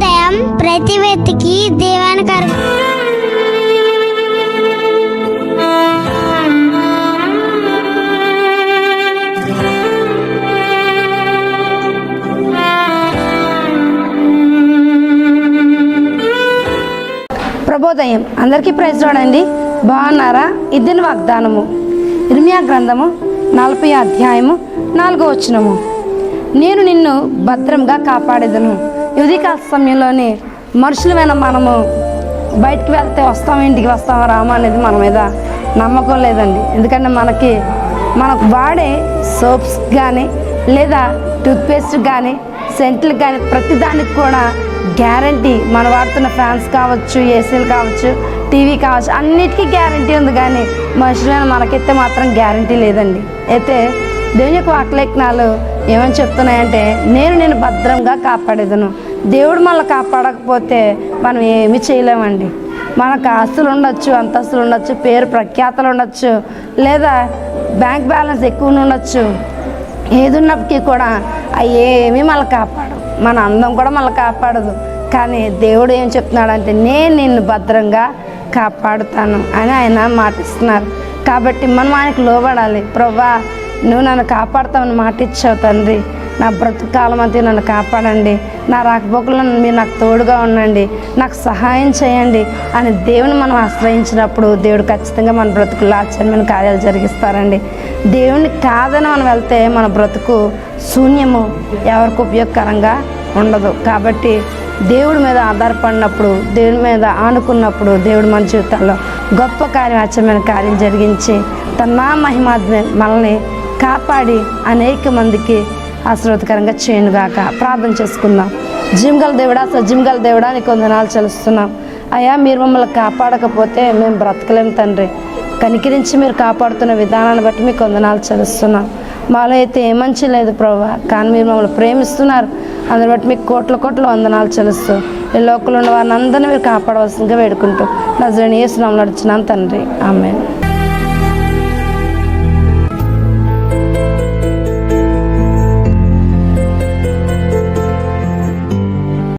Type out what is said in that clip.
ప్రతి వ్యక్తికి దేవానికి ప్రభోదయం అందరికీ ప్రైజ్ చూడండి బాగున్నారా? ఇద్దరి వాగ్దానము. ఇర్మియా గ్రంథము నలభై అధ్యాయము నాలుగో వచనము. నేను నిన్ను భద్రంగా కాపాడేదను. ఉదయకాల సమయంలోనే మనుషులమైన మనము బయటికి వెళ్తే వస్తాం ఇంటికి వస్తాం రామా అనేది మన మీద నమ్మకం లేదండి. ఎందుకంటే మనకి మనకు వాడే సోప్స్ కానీ లేదా టూత్పేస్ట్ కానీ సెంట్లు కానీ ప్రతిదానికి కూడా గ్యారంటీ మనం వాడుతున్న ఫ్యాన్స్ కావచ్చు ఏసీలు కావచ్చు టీవీ కావచ్చు అన్నిటికీ గ్యారంటీ ఉంది కానీ మనుషులైన మనకైతే మాత్రం గ్యారంటీ లేదండి. అయితే దేవుని యొక్క వాక్లేఖనాలు ఏమని చెప్తున్నాయంటే నేను నేను భద్రంగా కాపాడేదను. దేవుడు మనల్ని కాపాడకపోతే మనం ఏమి చేయలేమండి. మనకు ఆస్తులు ఉండొచ్చు అంతస్తులు ఉండొచ్చు పేరు ప్రఖ్యాతలు ఉండొచ్చు లేదా బ్యాంక్ బ్యాలెన్స్ ఎక్కువ ఉండొచ్చు. ఏది ఉన్నప్పటికీ కూడా అవి ఏమీ మనల్ని కాపాడు మన అందం కూడా మనల్ని కాపాడదు. కానీ దేవుడు ఏం చెప్తున్నాడంటే నేను నిన్ను భద్రంగా కాపాడుతాను అని ఆయన మాటిస్తున్నారు. కాబట్టి మనం ఆయనకు లోబడాలి. ప్రభా నువ్వు నన్ను కాపాడుతావని మాట ఇచ్చావు తండ్రి. నా బ్రతుకు కాలం అంతా నన్ను కాపాడండి. నా రాకపోకలు మీరు నాకు తోడుగా ఉండండి. నాకు సహాయం చేయండి అని దేవుని మనం ఆశ్రయించినప్పుడు దేవుడు ఖచ్చితంగా మన బ్రతుకుల్లో ఆశ్చర్యమైన కార్యాలు జరిగిస్తారండి. దేవుని కాదని మనం వెళ్తే మన బ్రతుకు శూన్యము ఎవరికి ఉపయోగకరంగా ఉండదు. కాబట్టి దేవుడి మీద ఆధారపడినప్పుడు దేవుడి మీద ఆనుకున్నప్పుడు దేవుడు మన జీవితాల్లో గొప్ప కార్యం ఆశ్చర్యమైన కార్యం జరిగించి తన మహిమాత్మ మనల్ని కాపాడి అనేక మందికి ఆశీర్వదకరంగా చేయనుగాక ప్రార్థన చేసుకుందాం. జిమ్గల దేవుడా సజ్జిమ్గల దేవుడా నీకు వందనాలు చలుస్తున్నాం అయ్యా మీరు మమ్మల్ని కాపాడకపోతే మేము బ్రతకలేము తండ్రి. కనికరించి మీరు కాపాడుతున్న విధానాన్ని బట్టి మీకు వందనాలు చెల్లిస్తున్నాం. మాలో అయితే ఏ మంచి లేదు ప్రభా కానీ మీరు మమ్మల్ని ప్రేమిస్తున్నారు. అందుని బట్టి మీకు కోట్ల కోట్ల వందనాలు చెల్లిస్తూ ఈ లోకలు ఉన్న వారిని అందరినీ మీరు కాపాడవలసిందిగా వేడుకుంటూ నజరని ఏ నడిచినాం తండ్రి. ఆమె